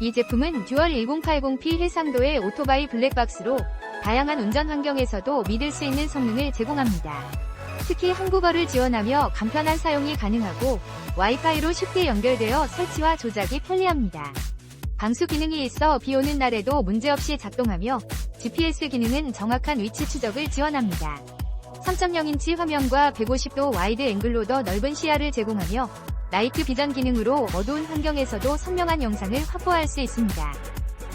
이 제품은 듀얼 1080p 해상도의 오토바이 블랙박스로 다양한 운전 환경에서도 믿을 수 있는 성능을 제공합니다. 특히 한국어를 지원하며 간편한 사용이 가능하고 와이파이로 쉽게 연결되어 설치와 조작이 편리합니다. 방수 기능이 있어 비 오는 날에도 문제없이 작동하며 GPS 기능은 정확한 위치 추적을 지원합니다. 3.0인치 화면과 150도 와이드 앵글로 더 넓은 시야를 제공하며 나이트 비전 기능으로 어두운 환경에서도 선명한 영상을 확보할 수 있습니다.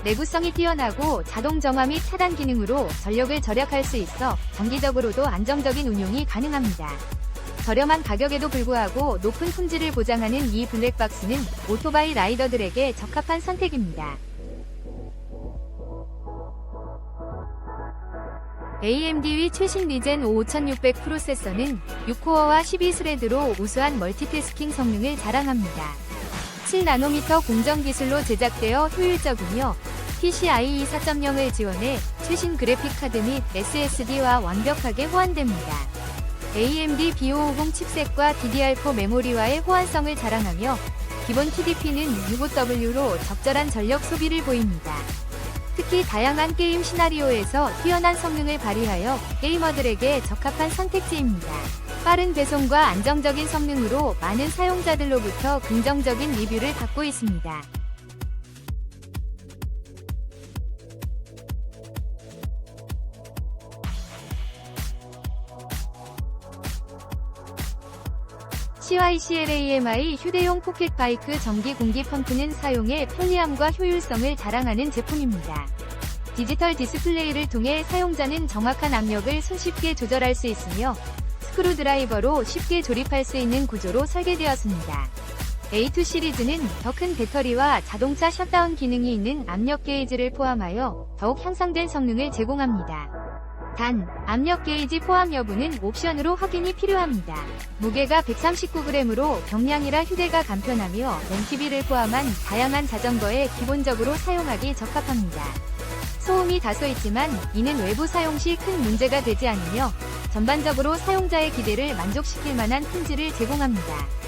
내구성이 뛰어나고 자동 정화 및 차단 기능으로 전력을 절약할 수 있어 장기적으로도 안정적인 운용이 가능합니다. 저렴한 가격에도 불구하고 높은 품질을 보장하는 이 블랙박스는 오토바이 라이더들에게 적합한 선택입니다. AMD의 최신 리젠 5600 프로세서는 6코어와 12스레드로 우수한 멀티태스킹 성능을 자랑합니다. 7나노미터 공정 기술로 제작되어 효율적이며 PCIe 4.0을 지원해 최신 그래픽 카드 및 SSD와 완벽하게 호환됩니다. AMD B550 칩셋과 DDR4 메모리와의 호환성을 자랑하며 기본 TDP는 65W로 적절한 전력 소비를 보입니다. 특히 다양한 게임 시나리오에서 뛰어난 성능을 발휘하여 게이머들에게 적합한 선택지입니다. 빠른 배송과 안정적인 성능으로 많은 사용자들로부터 긍정적인 리뷰를 받고 있습니다. CYCLAMI 휴대용 포켓 바이크 전기 공기 펌프는 사용의 편리함과 효율성을 자랑하는 제품입니다. 디지털 디스플레이를 통해 사용자는 정확한 압력을 손쉽게 조절할 수 있으며 스크루 드라이버로 쉽게 조립할 수 있는 구조로 설계되었습니다. A2 시리즈는 더 큰 배터리와 자동차 셧다운 기능이 있는 압력 게이지를 포함하여 더욱 향상된 성능을 제공합니다. 단, 압력 게이지 포함 여부는 옵션으로 확인이 필요합니다. 무게가 139g으로 경량이라 휴대가 간편하며 렌티비를 포함한 다양한 자전거에 기본적으로 사용하기 적합합니다. 소음이 다소 있지만 이는 외부 사용 시 큰 문제가 되지 않으며 전반적으로 사용자의 기대를 만족시킬 만한 품질을 제공합니다.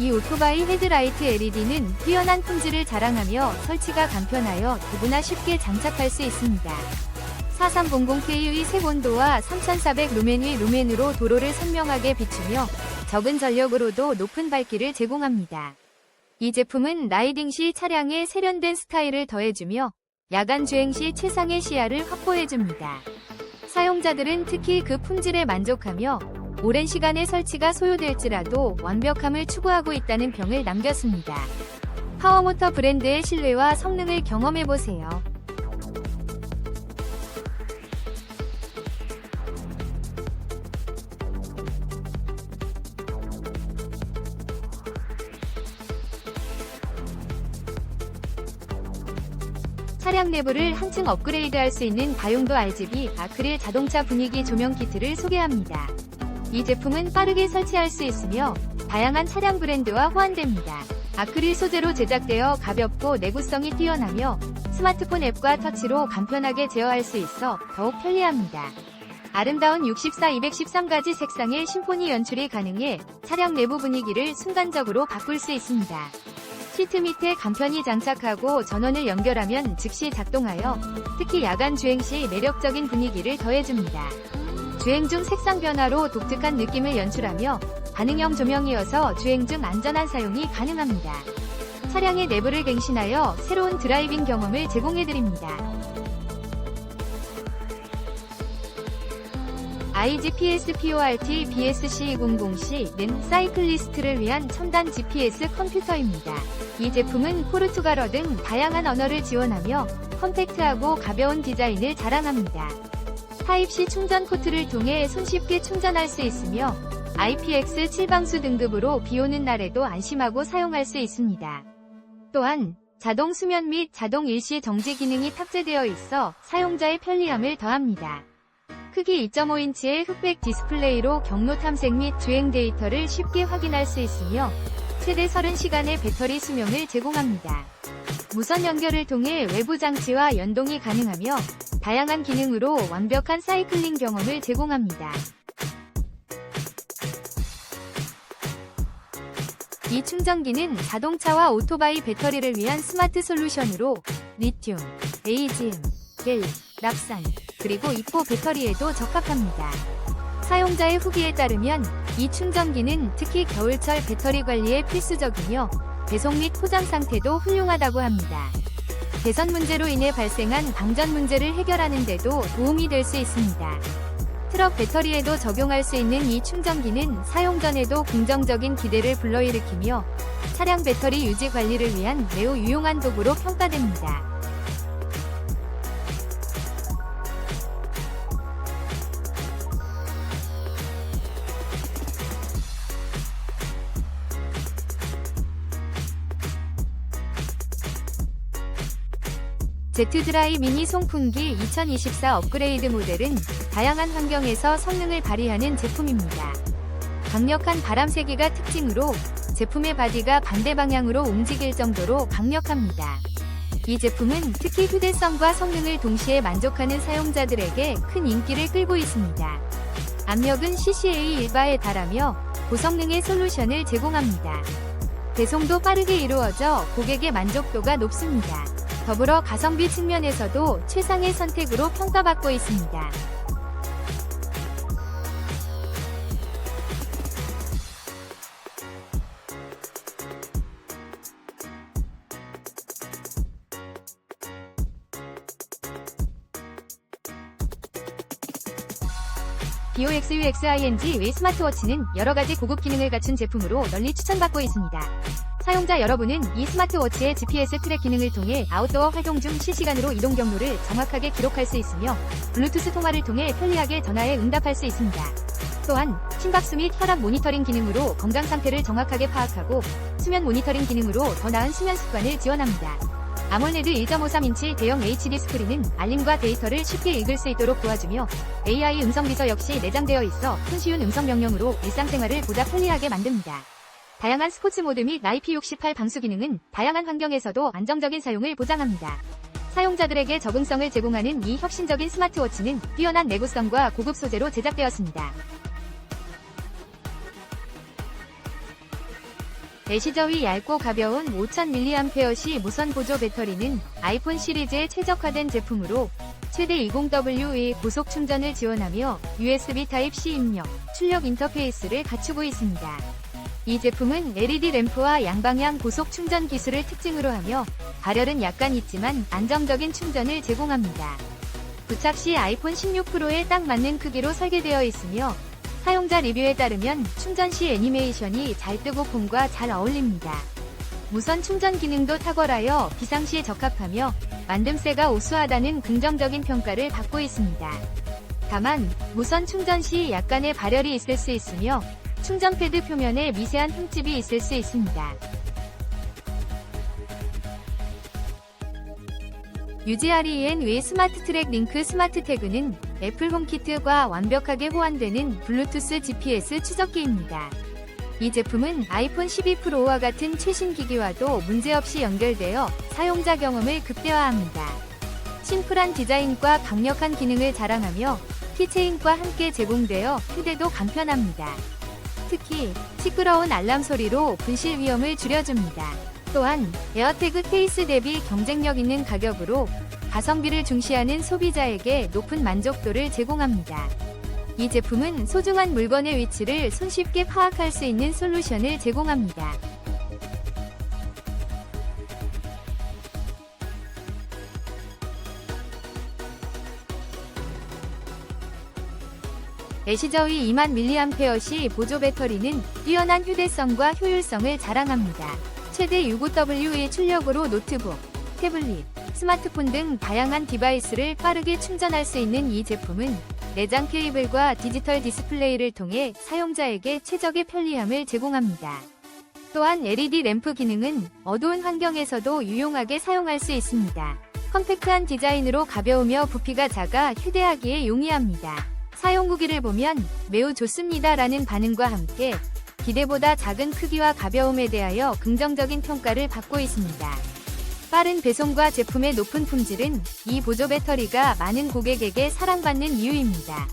이 오토바이 헤드라이트 LED는 뛰어난 품질을 자랑하며 설치가 간편하여 누구나 쉽게 장착할 수 있습니다. 4300K의 색온도와 3400 루멘의 루멘으로 도로를 선명하게 비추며 적은 전력으로도 높은 밝기를 제공합니다. 이 제품은 라이딩 시 차량에 세련된 스타일을 더해주며 야간 주행 시 최상의 시야를 확보해줍니다. 사용자들은 특히 그 품질에 만족하며 오랜 시간의 설치가 소요될지라도 완벽함을 추구하고 있다는 평을 남겼습니다. 파워모터 브랜드의 신뢰와 성능을 경험해보세요. 차량 내부를 한층 업그레이드할 수 있는 다용도 RGB 아크릴 자동차 분위기 조명 키트를 소개합니다. 이 제품은 빠르게 설치할 수 있으며 다양한 차량 브랜드와 호환됩니다. 아크릴 소재로 제작되어 가볍고 내구성이 뛰어나며 스마트폰 앱과 터치로 간편하게 제어할 수 있어 더욱 편리합니다. 아름다운 64, 213가지 색상의 심포니 연출이 가능해 차량 내부 분위기를 순간적으로 바꿀 수 있습니다. 시트 밑에 간편히 장착하고 전원을 연결하면 즉시 작동하여 특히 야간 주행 시 매력적인 분위기를 더해줍니다. 주행 중 색상 변화로 독특한 느낌을 연출하며 반응형 조명이어서 주행 중 안전한 사용이 가능합니다. 차량의 내부를 갱신하여 새로운 드라이빙 경험을 제공해드립니다. IGPS PORT BSC200C는 사이클리스트를 위한 첨단 GPS 컴퓨터입니다. 이 제품은 포르투갈어 등 다양한 언어를 지원하며 컴팩트하고 가벼운 디자인을 자랑합니다. 타입C 충전 코트를 통해 손쉽게 충전할 수 있으며 IPX7 방수 등급으로 비 오는 날에도 안심하고 사용할 수 있습니다. 또한 자동 수면 및 자동 일시 정지 기능이 탑재되어 있어 사용자의 편리함을 더합니다. 크기 2.5인치의 흑백 디스플레이로 경로 탐색 및 주행 데이터를 쉽게 확인할 수 있으며 최대 30시간의 배터리 수명을 제공합니다. 무선 연결을 통해 외부 장치와 연동이 가능하며 다양한 기능으로 완벽한 사이클링 경험을 제공합니다. 이 충전기는 자동차와 오토바이 배터리를 위한 스마트 솔루션으로 리튬, AGM, 겔, 납산, 그리고 이포 배터리에도 적합합니다. 사용자의 후기에 따르면 이 충전기는 특히 겨울철 배터리 관리에 필수적이며 배송 및 포장 상태도 훌륭하다고 합니다. 개선 문제로 인해 발생한 방전 문제를 해결하는 데도 도움이 될 수 있습니다. 트럭 배터리에도 적용할 수 있는 이 충전기는 사용 전에도 긍정적인 기대를 불러일으키며 차량 배터리 유지 관리를 위한 매우 유용한 도구로 평가됩니다. 제트드라이 미니 송풍기 2024 업그레이드 모델은 다양한 환경에서 성능을 발휘하는 제품입니다. 강력한 바람 세기가 특징으로 제품의 바디가 반대 방향으로 움직일 정도로 강력합니다. 이 제품은 특히 휴대성과 성능을 동시에 만족하는 사용자들에게 큰 인기를 끌고 있습니다. 압력은 CCA 일바에 달하며 고성능의 솔루션을 제공합니다. 배송도 빠르게 이루어져 고객의 만족도가 높습니다. 더불어 가성비 측면에서도 최상의 선택으로 평가받고 있습니다. BOXUXING 외 스마트워치는 여러 가지 고급 기능을 갖춘 제품으로 널리 추천받고 있습니다. 사용자 여러분은 이 스마트워치의 GPS 트랙 기능을 통해 아웃도어 활동 중 실시간으로 이동 경로를 정확하게 기록할 수 있으며 블루투스 통화를 통해 편리하게 전화에 응답할 수 있습니다. 또한 심박수 및 혈압 모니터링 기능으로 건강 상태를 정확하게 파악하고 수면 모니터링 기능으로 더 나은 수면 습관을 지원합니다. 아몰레드 1.53인치 대형 HD 스크린은 알림과 데이터를 쉽게 읽을 수 있도록 도와주며 AI 음성 비서 역시 내장되어 있어 손쉬운 음성 명령으로 일상생활을 보다 편리하게 만듭니다. 다양한 스포츠 모드 및 IP68 방수 기능은 다양한 환경에서도 안정적인 사용을 보장합니다. 사용자들에게 적응성을 제공하는 이 혁신적인 스마트워치는 뛰어난 내구성과 고급 소재로 제작되었습니다. 대시저위 얇고 가벼운 5000mAh 무선 보조 배터리는 아이폰 시리즈에 최적화된 제품으로 최대 20W의 고속 충전을 지원하며 USB Type-C 입력, 출력 인터페이스를 갖추고 있습니다. 이 제품은 LED 램프와 양방향 고속 충전 기술을 특징으로 하며 발열은 약간 있지만 안정적인 충전을 제공합니다. 부착 시 아이폰 16 프로에 딱 맞는 크기로 설계되어 있으며 사용자 리뷰에 따르면 충전 시 애니메이션이 잘 뜨고 폰과 잘 어울립니다. 무선 충전 기능도 탁월하여 비상시에 적합하며 만듦새가 우수하다는 긍정적인 평가를 받고 있습니다. 다만 무선 충전 시 약간의 발열이 있을 수 있으며 충전 패드 표면에 미세한 흠집이 있을 수 있습니다. UGREN 외 스마트 트랙 링크 스마트 태그는 애플 홈키트과 완벽하게 호환되는 블루투스 GPS 추적기입니다. 이 제품은 아이폰 12 프로와 같은 최신 기기와도 문제없이 연결되어 사용자 경험을 극대화합니다. 심플한 디자인과 강력한 기능을 자랑하며 키체인과 함께 제공되어 휴대도 간편합니다. 특히 시끄러운 알람 소리로 분실 위험을 줄여줍니다. 또한 에어태그 케이스 대비 경쟁력 있는 가격으로 가성비를 중시하는 소비자에게 높은 만족도를 제공합니다. 이 제품은 소중한 물건의 위치를 손쉽게 파악할 수 있는 솔루션을 제공합니다. 애시저위 2만 mAh 보조 배터리는 뛰어난 휴대성과 효율성을 자랑합니다. 최대 65W의 출력으로 노트북, 태블릿, 스마트폰 등 다양한 디바이스를 빠르게 충전할 수 있는 이 제품은 내장 케이블과 디지털 디스플레이를 통해 사용자에게 최적의 편리함을 제공합니다. 또한 LED 램프 기능은 어두운 환경에서도 유용하게 사용할 수 있습니다. 컴팩트한 디자인으로 가벼우며 부피가 작아 휴대하기에 용이합니다. 사용 후기를 보면 매우 좋습니다 라는 반응과 함께 기대보다 작은 크기와 가벼움에 대하여 긍정적인 평가를 받고 있습니다. 빠른 배송과 제품의 높은 품질은 이 보조 배터리가 많은 고객에게 사랑받는 이유입니다.